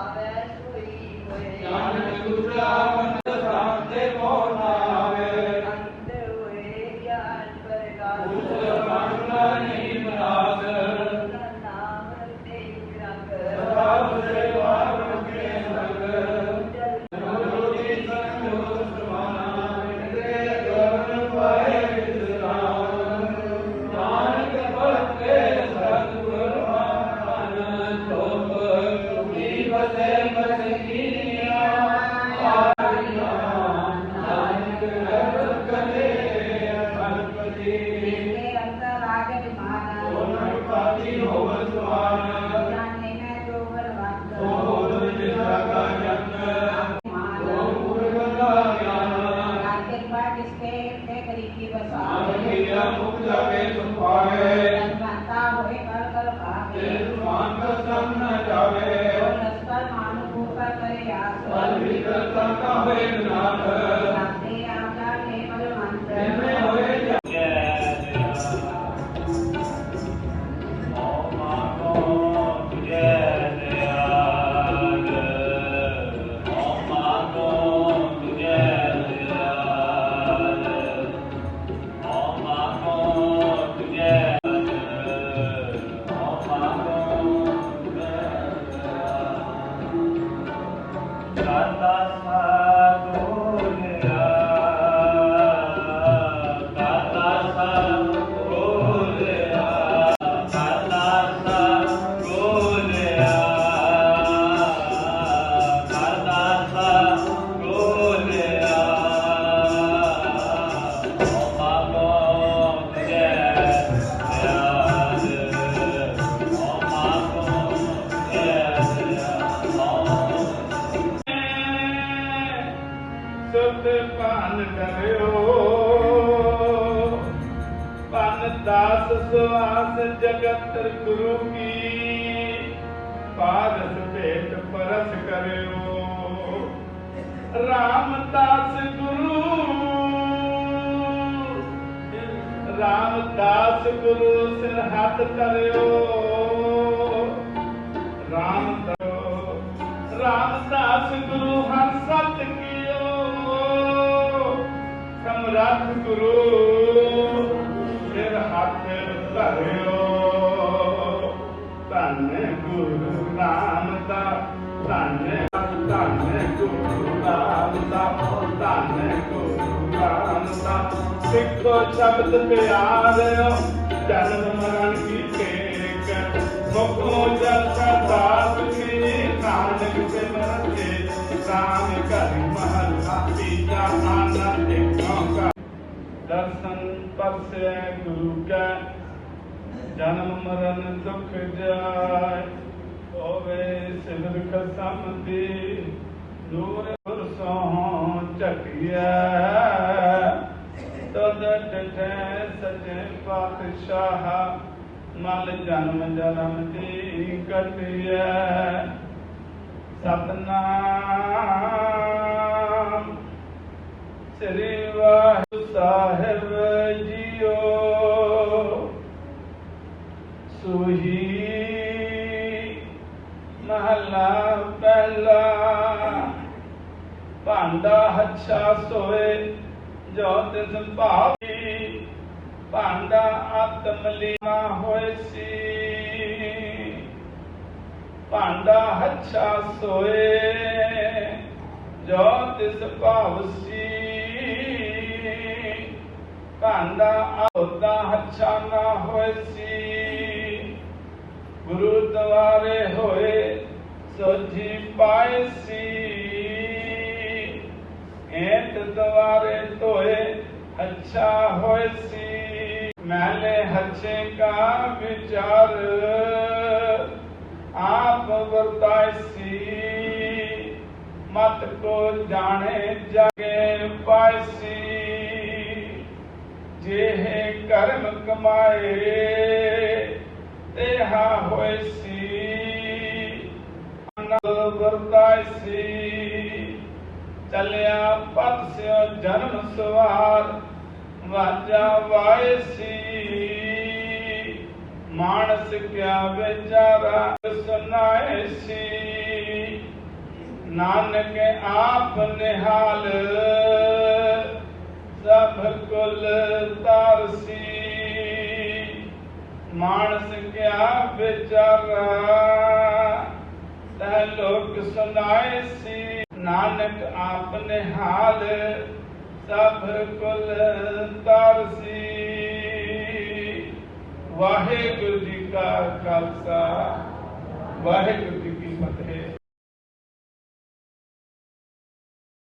Amen. Please. Amen and Amen. ਪਨ ਦਾਸ ਸੁਆਸ ਜਗਤ ਗੁਰੂ ਕੀ। ਪਾਰਸ ਭੇਟ ਪਰਸ ਕਰਿਓ। ਰਾਮਦਾਸ ਗੁਰੂ। ਰਾਮਦਾਸ ਗੁਰੂ ਸਿਰ ਹੱਥ ਕਰਿਓ। ਰਾਮ ਦਰੋ ਰਾਮਦਾਸ ਗੁਰੂ ਹਰ ਸਤ ਕੀਓ। ਧਰਿਓ ਧੰਨ ਗੁਰੂ ਰਾਮਦਾਸ ਧੰਨ ਧੰਨ ਗੁਰੂ ਰਾਮਦਾਸ ਧੰਨ ਗੁਰੂ ਰਾਮਦਾਸ ਸਿੱਖੋ ਸ਼ਬਦ ਪਿਆਰਿਓ ਜਨਮ ਮਰਨ ਕੀ ਟੇਕ ਮੁਖੋ ਜਲ ਦਾਸ ਕੀ ਨਾਨਕ ਸਿਮਰਨ ਤੇ ਰਾਮ ਘਰਿ ਮਹੱਲਾ ਤੀਜਾ ਆਨੰਦ ਕਾ ਦਰਸ਼ਨ ਪਰਸੇ ਗੁਰੂ ਕੈ ਜਨਮ ਮਰਨ ਦੁਖ ਜਾਏ, ਹੋਵੇ ਸਿਮਰ ਖਸਮ ਦੀ ਨੂਰ ਸੋਹ ਝਟਿਆ ਤਦ ਡਟੈ ਸਜੇ ਪਾਤਸ਼ਾਹ, ਮਲ ਜਨਮ ਜਨਮ ਦੀ ਕਟਿਐ। ਸਤਨਾਮ ਸ੍ਰੀ ਵਾਹਿਗੁਰੂ ਸਾਹਿਬ ਜੀ ਭਾਂਡਾ ਹੱਛਾ ਸੋਏ ਜੋ ਤਿਸ ਭਾਵੀ ਭਾਂਡਾ ਆਤਮ ਲੀਨਾ ਹੋਏ ਸੀ। ਭਾਂਡਾ ਹੱਛਾ ਸੋਏ ਜੋ ਤਿਸ ਭਾਵ ਸੀ। ਭਾਂਡਾ ਆਉਦਾ ਹੱਛਾ ਨਾ ਹੋਏ ਸੀ। ਗੁਰੂ ਦਵਾਰੇ ਹੋਏ, ਸੋਝੀ ਪਾਏ ਸੀ। ਏਤ ਦਵਾਰੇ ਧੋਏ, ਅੱਛਾ ਹੋਏ ਸੀ। ਮੈਲੇ ਹੱਛੇ ਕਾ ਵਿਚਾਰ, ਆਪ ਵਰਤਾਇ ਸੀ। ਮਤ ਕੋ ਜਾਣੇ ਜਾਗੇ ਪਾਇ ਸੀ। ਕਰਮ ਕਮਾਏ, ਤੇਹਾ ਹੋਏ ਸੀ। ਅਨਲ ਵਰਤਾਇ ਸੀ। ਚੱਲਿਆ ਪਤ ਸਿਓ ਜਨਮ ਸਵਾਰ, ਵਾਜਾ ਵਾਏ ਸੀ। ਮਾਨਸ ਕਿਆ ਵਿਚਾਰਾ ਸੁਨਾਏ ਸੀ। ਨਾਨਕ ਆਪ ਨਿਹਾਲ, ਸਭ ਕੁਲ ਤਰਸੀ ਮਾਨਸ ਕਿਆ ਵਿਚਾਰਾ, ਤੈ ਲੋਕ ਸੁਨਾਏ ਸੀ। ਨਾਨਕ ਆਪ ਨਿਹਾਲ ਸਭ ਕੁਲ ਤਰਸੀ ਵਾਹਿਗੁਰੂ ਜੀ ਕਾ ਖਾਲਸਾ ਵਾਹਿਗੁਰੂ ਜੀ ਕੀ ਫਤਿਹ